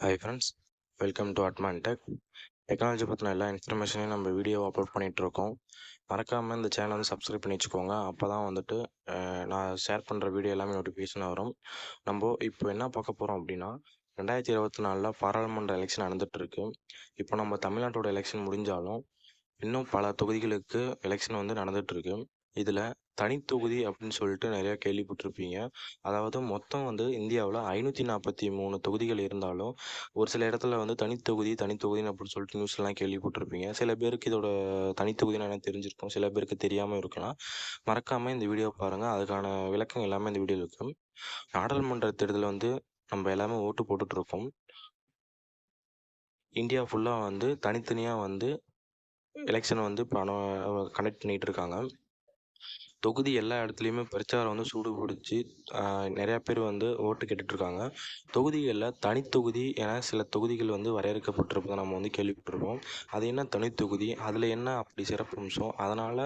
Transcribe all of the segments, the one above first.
Hi friends welcome to அட்மான் tech technology பற்றின எல்லா இன்ஃபர்மேஷனையும் நம்ம வீடியோ அப்லோட் பண்ணிகிட்ருக்கோம் மறக்காமல் இந்த சேனல் வந்து சப்ஸ்கிரைப் பண்ணி வச்சுக்கோங்க. அப்போ தான் வந்துட்டு நான் ஷேர் பண்ணுற வீடியோ எல்லாமே நோட்டிஃபிகேஷன் வரும். நம்ம இப்போ என்ன பார்க்க போகிறோம் அப்படின்னா ரெண்டாயிரத்தி இருபத்தி நாலில் பாராளுமன்ற எலெக்ஷன் நடந்துகிட்ருக்கு இப்போ நம்ம தமிழ்நாட்டோட எலெக்ஷன் முடிஞ்சாலும் இன்னும் பல தொகுதிகளுக்கு எலெக்ஷன் வந்து நடந்துகிட்ருக்கு இதில் தனித்தொகுதி அப்படின்னு சொல்லிட்டு நிறையா கேள்விப்பட்டிருப்பீங்க. அதாவது மொத்தம் வந்து இந்தியாவில் ஐநூற்றி நாற்பத்தி மூணு தொகுதிகள் இருந்தாலும் ஒரு சில இடத்துல வந்து தனித்தொகுதி தனித்தொகுதின்னு அப்படின்னு சொல்லிட்டு நியூஸ்லாம் கேள்விப்பட்டிருப்பீங்க. சில பேருக்கு இதோட தனித்தொகுதின்னு என்ன தெரிஞ்சிருக்கும்? சில பேருக்கு தெரியாமல் இருக்கலாம். மறக்காமல் இந்த வீடியோ பாருங்கள் அதுக்கான விளக்கம் எல்லாமே இந்த வீடியோ இருக்கும். நாடாளுமன்ற தேர்தலில் வந்து நம்ம எல்லாமே ஓட்டு போட்டுட்ருக்கோம் இந்தியா ஃபுல்லாக வந்து தனித்தனியாக வந்து எலெக்ஷன் வந்து இப்போ கனெக்ட் பண்ணிகிட்டு இருக்காங்க. தொகுதி எல்லா இடத்துலையுமே பிரச்சாரம் வந்து சூடு பிடிச்சி நிறையா பேர் வந்து ஓட்டு கேட்டுட்ருக்காங்க. தொகுதிகளில் தனித்தொகுதி என சில தொகுதிகள் வந்து வரையறுக்கப்பட்டிருப்பதை நம்ம வந்து கேள்விப்பட்டிருப்போம். அது என்ன தனித்தொகுதி அதில் என்ன அப்படி சிறப்பம்சம் அதனால்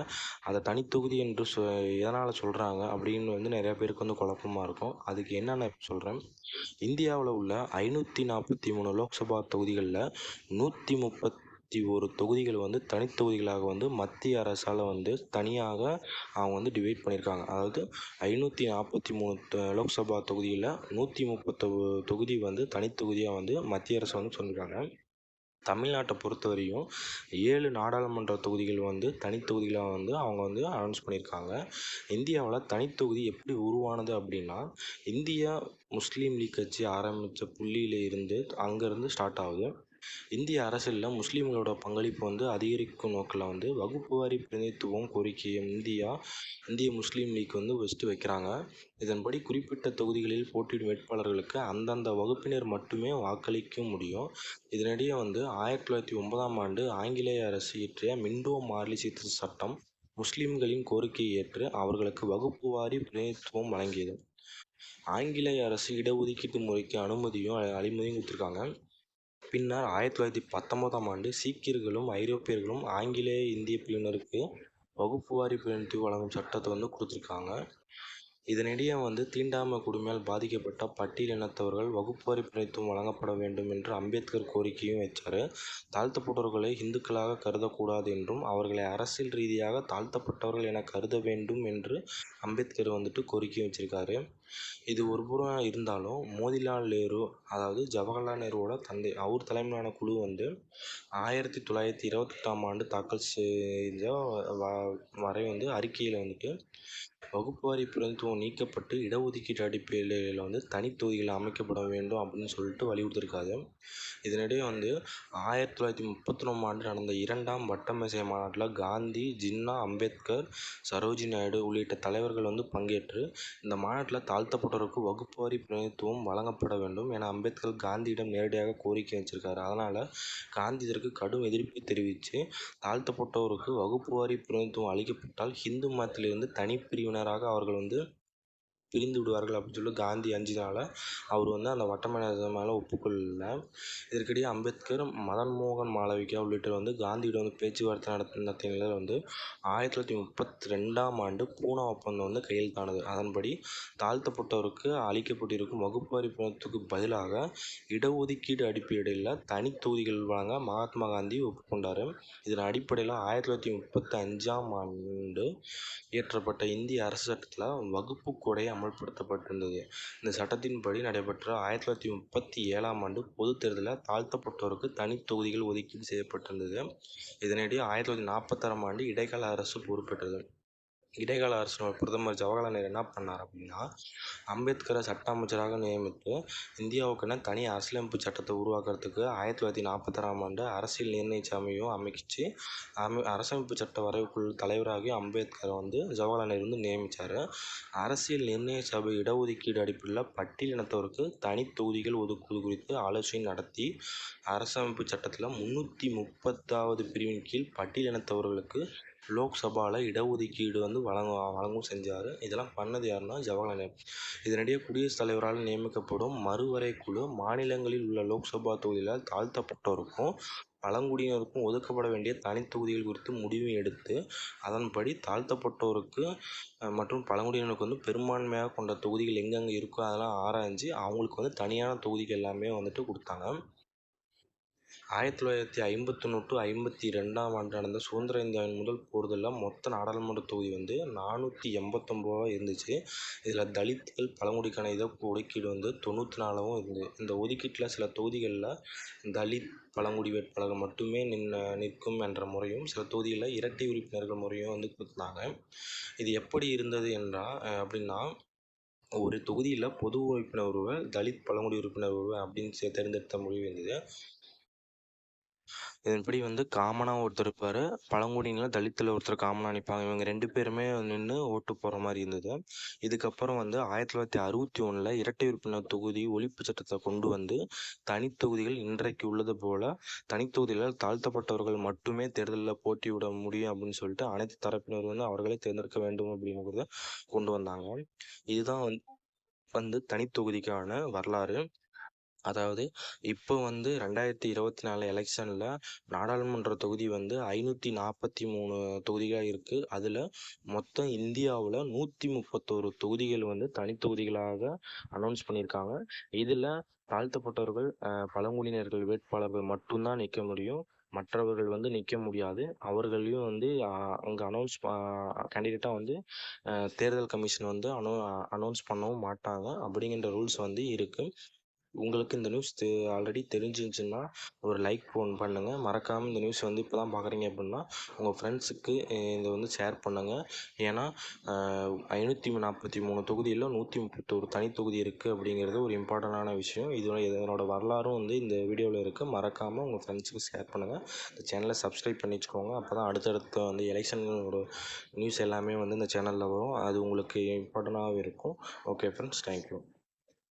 அதை தனித்தொகுதி என்று சொ எதனால் சொல்கிறாங்க அப்படின்னு வந்து நிறையா பேருக்கு வந்து குழப்பமாக இருக்கும். அதுக்கு என்னென்ன சொல்கிறேன் இந்தியாவில் உள்ள ஐநூற்றி நாற்பத்தி மூணு லோக்சபா தொகுதிகளில் நூற்றி இருபத்தி ஒரு தொகுதிகள் வந்து தனித்தொகுதிகளாக வந்து மத்திய அரசால் வந்து தனியாக அவங்க வந்து டிவைட் பண்ணியிருக்காங்க. அதாவது ஐநூற்றி நாற்பத்தி மூணு லோக்சபா தொகுதியில் நூற்றி முப்பத்தொ தொகுதி வந்து தனித்தொகுதியாக வந்து மத்திய அரசு வந்து சொல்லியிருக்காங்க தமிழ்நாட்டை பொறுத்தவரையும் ஏழு நாடாளுமன்ற தொகுதிகள் வந்து தனித்தொகுதிகளாக வந்து அவங்க வந்து அனௌன்ஸ் பண்ணியிருக்காங்க. இந்தியாவில் தனித்தொகுதி எப்படி உருவானது அப்படின்னா இந்தியா முஸ்லீம் லீக் கட்சி ஆரம்பித்த புள்ளியில் இருந்து அங்கேருந்து ஸ்டார்ட் ஆகுது. இந்திய அரசியலில் முஸ்லீம்களோட பங்களிப்பு வந்து அதிகரிக்கும் நோக்கில் வந்து வகுப்புவாரி பிரதிநிதித்துவம் கோரிக்கையை இந்தியா இந்திய முஸ்லீம் லீக் வந்து ஃபஸ்ட்டு வைக்கிறாங்க. இதன்படி குறிப்பிட்ட தொகுதிகளில் போட்டியிடும் வேட்பாளர்களுக்கு அந்தந்த வகுப்பினர் மட்டுமே வாக்களிக்க முடியும். இதனிடையே வந்து ஆயிரத்தி தொள்ளாயிரத்தி ஒன்பதாம் ஆண்டு ஆங்கிலேய அரசு இயற்றிய மிண்டோ மார்லி சீர்திருத்த சட்டம் முஸ்லிம்களின் கோரிக்கையை ஏற்று அவர்களுக்கு வகுப்புவாரி பிரதிநிதித்துவம் வழங்கியது. ஆங்கிலேய அரசு இடஒதுக்கீட்டு முறைக்கு அனுமதியும் அ- அனுமதியும் கொடுத்துருக்காங்க. பின்னர் ஆயிரத்தி தொள்ளாயிரத்தி பத்தொன்பதாம் ஆண்டு சீக்கியர்களும் ஐரோப்பியர்களும் ஆங்கிலேய இந்திய பிரிவினருக்கு வகுப்புவாரி பிரிவினத்தை வழங்கும் சட்டத்தை வந்து கொடுத்துருக்காங்க. இதனிடையே வந்து தீண்டாமை கொடுமையால் பாதிக்கப்பட்ட பட்டியலினத்தவர்கள் வகுப்புவாரி பிரதிநிதித்துவம் வழங்கப்பட வேண்டும் என்று அம்பேத்கர் கோரிக்கையும் வச்சார் தாழ்த்தப்பட்டவர்களை இந்துக்களாக கருதக்கூடாது என்றும் அவர்களை அரசியல் ரீதியாக தாழ்த்தப்பட்டவர்கள் என கருத வேண்டும் என்று அம்பேத்கர் வந்துட்டு கோரிக்கை வச்சிருக்காரு. இது ஒரு புறம் இருந்தாலும் மோதிலால் நேரு அதாவது ஜவஹர்லால் நேருவோட தந்தை அவர் தலைமையிலான குழு வந்து ஆயிரத்தி தொள்ளாயிரத்தி இருபத்தெட்டாம் ஆண்டு தாக்கல் செய்த வ- வரை வந்து அறிக்கையில் வந்துட்டு வகுப்புவாரி பிரதித்துவம் நீக்கப்பட்டு இடஒதுக்கீட்டு அடிப்படையில் வந்து தனித்தொகுதிகள் அமைக்கப்பட வேண்டும் அப்படின்னு சொல்லிட்டு வலியுறுத்திருக்காது இதனிடையே வந்து ஆயிரத்தி தொள்ளாயிரத்தி முப்பத்தி ஒன்று ஆண்டு நடந்த இரண்டாம் வட்டமேசை மாநாட்டில் காந்தி ஜின்னா அம்பேத்கர் சரோஜி நாயுடு உள்ளிட்ட தலைவர்கள் வந்து பங்கேற்று இந்த மாநாட்டில் தாழ்த்தப்பட்டோருக்கு வகுப்புவாரி பிரதிநிதித்துவம் வழங்கப்பட வேண்டும் என அம்பேத்கர் காந்தியிடம் நேரடியாக கோரிக்கை வச்சிருக்காரு. அதனால் காந்தி இதற்கு கடும் எதிர்ப்பை தெரிவித்து தாழ்த்தப்பட்டோருக்கு வகுப்புவாரி பிரதிநிதித்துவம் அளிக்கப்பட்டால் ஹிந்து மதத்திலிருந்து தனிப்பிரிவினராக அவர்கள் வந்து பிரிந்து விடுவார்கள் அப்படின்னு சொல்லி காந்தி அஞ்சினால அவர் வந்து அந்த வட்டமேசை மேலே ஒப்புக்கொள்ளல. இதற்கிடையே அம்பேத்கர் மதன் மோகன் மாளவிகா உள்ளிட்டோர் வந்து காந்தியிடம் வந்து பேச்சுவார்த்தை நடத்த நடத்திய நிலையில் வந்து ஆயிரத்தி தொள்ளாயிரத்தி முப்பத்தி ரெண்டாம் ஆண்டு பூனா ஒப்பந்தம் வந்து கையெழுத்தானது. அதன்படி தாழ்த்தப்பட்டோருக்கு அளிக்கப்பட்டிருக்கும் வகுப்புவாரி பிரதித்துக்கு பதிலாக இடஒதுக்கீடு அடிப்படையில் தனி தொகுதிகள் வழங்க மகாத்மா காந்தி ஒப்புக்கொண்டார். இதன் அடிப்படையில் ஆயிரத்தி தொள்ளாயிரத்தி முப்பத்தி அஞ்சாம் ஆண்டு இயற்றப்பட்ட இந்திய அரசு சட்டத்தில் வகுப்பு கொடை அமல்படுத்தப்பட்டிருந்தது. இந்த சட்டத்தின்படி நடைபெற்ற ஆயிரத்தி தொள்ளாயிரத்தி முப்பத்தி ஏழாம் ஆண்டு பொதுத் தேர்தலில் தாழ்த்தப்பட்டோருக்கு தனி தொகுதிகள் ஒதுக்கீடு செய்யப்பட்டிருந்தது. இதனிடையே ஆயிரத்தி தொள்ளாயிரத்தி நாற்பத்தாறாம் ஆண்டு இடைக்கால அரசு பொறுப்பேற்றது. இடைக்கால அரசு பிரதமர் ஜவஹர்லால் நேரு என்ன பண்ணார் அப்படின்னா அம்பேத்கரை சட்ட அமைச்சராக நியமித்து இந்தியாவுக்கென தனி அரசியலமைப்பு சட்டத்தை உருவாக்குறதுக்கு ஆயிரத்தி தொள்ளாயிரத்தி நாற்பத்தாறாம் ஆண்டு அரசியல் நிர்ணய சமையும் அமைச்சு அமை அரசமைப்பு சட்ட வரைவுக்குழு தலைவராகி அம்பேத்கரை வந்து ஜவஹர்லால் நேரு வந்து நியமித்தார் அரசியல் நிர்ணய சபை இடஒதுக்கீடு அடிப்படையில் பட்டியலினத்தவருக்கு தனி தொகுதிகள் ஒதுக்குவது குறித்து ஆலோசனை நடத்தி அரசமைப்பு சட்டத்தில் முன்னூற்றி முப்பத்தாவது பிரிவின் கீழ் பட்டியலினத்தவர்களுக்கு லோக்சபாவில் இடஒதுக்கீடு வந்து வழங்க வழங்கவும் செஞ்சார். இதெல்லாம் பண்ணது யாருன்னா ஜவஹர்லால் நேரு. இதனிடையே குடியரசுத் தலைவரால் நியமிக்கப்படும் மறுவரை குழு மாநிலங்களில் உள்ள லோக்சபா தொகுதிகளால் தாழ்த்தப்பட்டோருக்கும் பழங்குடியினருக்கும் ஒதுக்கப்பட வேண்டிய தனித்தொகுதிகள் குறித்து முடிவு எடுத்து அதன்படி தாழ்த்தப்பட்டோருக்கு மற்றும் பழங்குடியினருக்கு வந்து பெரும்பான்மையாக கொண்ட தொகுதிகள் எங்கெங்கே இருக்கோ அதெல்லாம் ஆராய்ஞ்சு அவங்களுக்கு வந்து தனியான தொகுதிகள் எல்லாமே வந்துட்டு கொடுத்தாங்க. ஆயிரத்தி தொள்ளாயிரத்தி ஐம்பத்தொன்று டு ஐம்பத்தி ரெண்டாம் ஆண்டு நடந்த சுதந்திர இந்தியாவின் முதல் போர்தலில் மொத்த நாடாளுமன்ற தொகுதி வந்து நானூற்றி எண்பத்தொம்போவா இருந்துச்சு. இதில் தலித்துகள் பழங்குடிக்கான இதை ஒதுக்கீடு வந்து தொண்ணூற்றி நாலாவும் இருந்தது இந்த ஒதுக்கீட்டில் சில தொகுதிகளில் தலித் பழங்குடி வேட்பாளர்கள் மட்டுமே நின்ன நிற்கும் என்ற முறையும் சில தொகுதிகளில் இரட்டை உறுப்பினர்கள் முறையும் வந்து கொடுத்தாங்க. இது எப்படி இருந்தது என்றால் அப்படின்னா ஒரு தொகுதியில் பொது உறுப்பினர் ஒருவர் தலித் பழங்குடி உறுப்பினர் ஒருவர் அப்படின்னு தேர்ந்தெடுத்த முடிவு இருந்தது. இதன்படி வந்து காமனாக ஒருத்தர் இருப்பார். பழங்குடியில் தலித்தில் ஒருத்தர் காமனாக நிற்பாங்க இவங்க ரெண்டு பேருமே நின்று ஓட்டு போகிற மாதிரி இருந்தது. இதுக்கப்புறம் வந்து ஆயிரத்தி தொள்ளாயிரத்தி அறுபத்தி ஒன்றில் இரட்டை உறுப்பினர் தொகுதி ஒழிப்பு சட்டத்தை கொண்டு வந்து தனித்தொகுதிகள் இன்றைக்கு உள்ளது போல் தனித்தொகுதிகளில் தாழ்த்தப்பட்டவர்கள் மட்டுமே தேர்தலில் போட்டியிட முடியும் அப்படின்னு சொல்லிட்டு அனைத்து தரப்பினர் வந்து அவர்களே தேர்ந்தெடுக்க வேண்டும் அப்படிங்கிறத கொண்டு வந்தாங்க. இதுதான் வந்து வந்து தனித்தொகுதிக்கான வரலாறு. அதாவது இப்போ வந்து ரெண்டாயிரத்தி இருபத்தி நாலு எலெக்ஷனில் நாடாளுமன்ற தொகுதி வந்து ஐநூற்றி நாற்பத்தி மூணு தொகுதிகளாக இருக்குது அதில் மொத்தம் இந்தியாவில் நூற்றி முப்பத்தோரு தொகுதிகள் வந்து தனித்தொகுதிகளாக அனௌன்ஸ் பண்ணியிருக்காங்க இதில் தாழ்த்தப்பட்டவர்கள் பழங்குடியினர்கள் வேட்பாளர்கள் மட்டும்தான் நிற்க முடியும். மற்றவர்கள் வந்து நிற்க முடியாது. அவர்களையும் வந்து அங்கே அனௌன்ஸ் கேண்டிடேட்டாக வந்து தேர்தல் கமிஷன் வந்து அனௌ அனௌன்ஸ் பண்ணவும் மாட்டாங்க. அப்படிங்கிற ரூல்ஸ் வந்து இருக்குது உங்களுக்கு இந்த நியூஸ் தெ ஆல்ரெடி தெரிஞ்சிருந்துச்சுன்னா ஒரு லைக் ஃபோன் பண்ணுங்கள் மறக்காமல் இந்த நியூஸ் வந்து இப்போ தான் பார்க்குறீங்க அப்படின்னா உங்கள் ஃப்ரெண்ட்ஸுக்கு இதை வந்து ஷேர் பண்ணுங்கள் ஏன்னா ஐநூற்றி நாற்பத்தி மூணு தொகுதியில் நூற்றி முப்பத்தொரு தனி தொகுதி இருக்குது அப்படிங்கிறது ஒரு இம்பார்ட்டண்டான விஷயம். இதோட இதனோட வரலாறும் வந்து இந்த வீடியோவில் இருக்குது மறக்காமல் உங்கள் ஃப்ரெண்ட்ஸுக்கு ஷேர் பண்ணுங்கள் இந்த சேனலை சப்ஸ்கிரைப் பண்ணி வச்சுக்கோங்க அப்போ தான் அடுத்தடுத்த வந்து எலெக்ஷனோட நியூஸ் எல்லாமே வந்து இந்த சேனலில் வரும். அது உங்களுக்கு இம்பார்ட்டண்ட்டாகவும் இருக்கும். Okay friends thank you